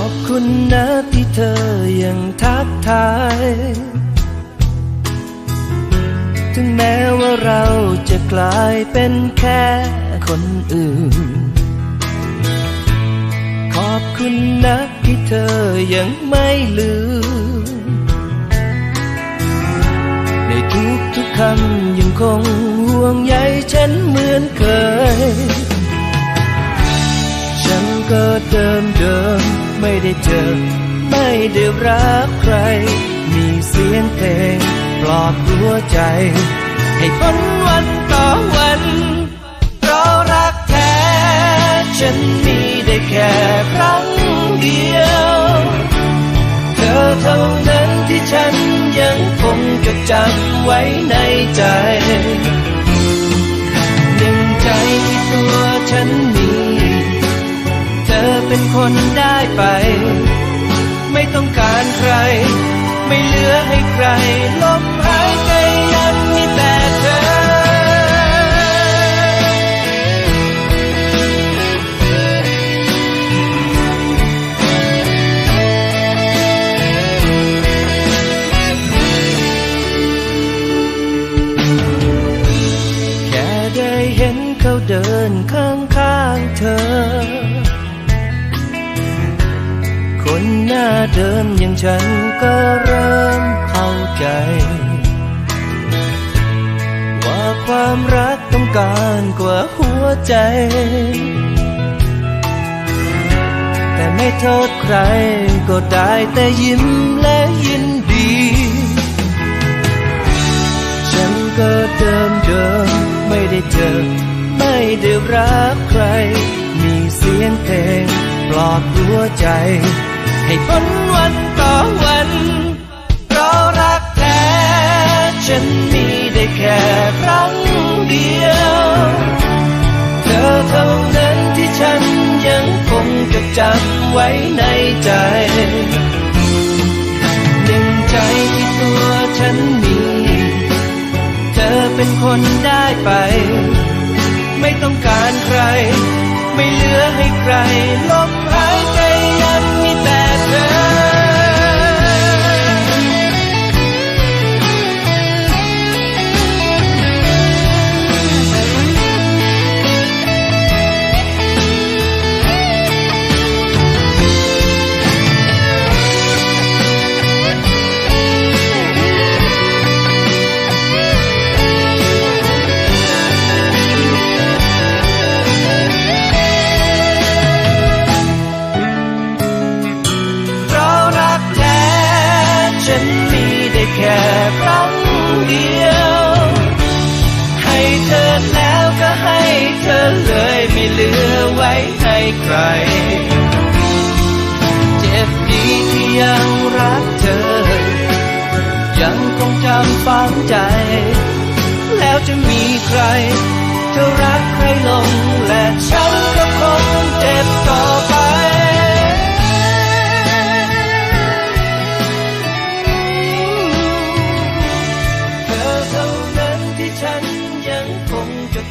อบคุณนะที่เธอยังทักทาย ถึงแม้ว่าเราจะกลายเป็นแค่คนอื่น ขอบคุณนะที่เธอยังไม่ลืม ในทุกทุกคำยังคงห่วงใยฉันเหมือนเคย ฉันก็เดิมเด ไม่ได้เจอ ไม่ได้รักใคร มีเสียงเพลงปลอบหัวใจ ให้พ้นวันต่อวันเพราะรักแท้ ฉันมีได้แค่ครั้งเดียว เธอเท่านั้นที่ฉันยังคงจดจำไว้ในใจหนึ่งใจที่ตัวฉันมี เธอเป็นคน ไป ไม่ต้องการใคร ไม่เหลือให้ใครลมหายใจยังมีแต่เธอ แค่ได้เห็นเขาเดินข้างข้า หน้าเดิมอย่างฉันก็เริ่มเข้าใจ ว่าความรักต้องการกว่าหัวใจ แต่ไม่โทษใครก็ได้แต่ยิ้มและยินดี ฉันก็เดิมเดิมไม่ได้เจอ ไม่ได้รักใคร มีเสียงเพลงปลอบหัวใจ ให้พ้นวันต่อวันเพราะรักแท้ ฉันมีได้แค่ครั้งเดียว เธอเท่านั้นที่ฉันยังคงจดจำไว้ในใจหนึ่งใจที่ตัวฉันมี เธอเป็นคนได้ไป ไม่ต้องการใคร ไม่เหลือให้ใครลม เธอเลยไม่เหลือไว้ให้ใคร เจ็บดีที่ยังรักเธอ ยังคงจำฝังใจ แล้วจะมีใคร เธอรักใครลงและฉันก็คงเจ็บต่อ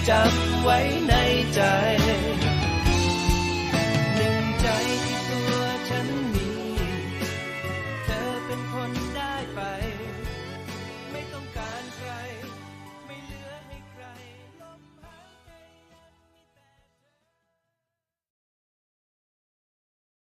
จำไว้ในใจ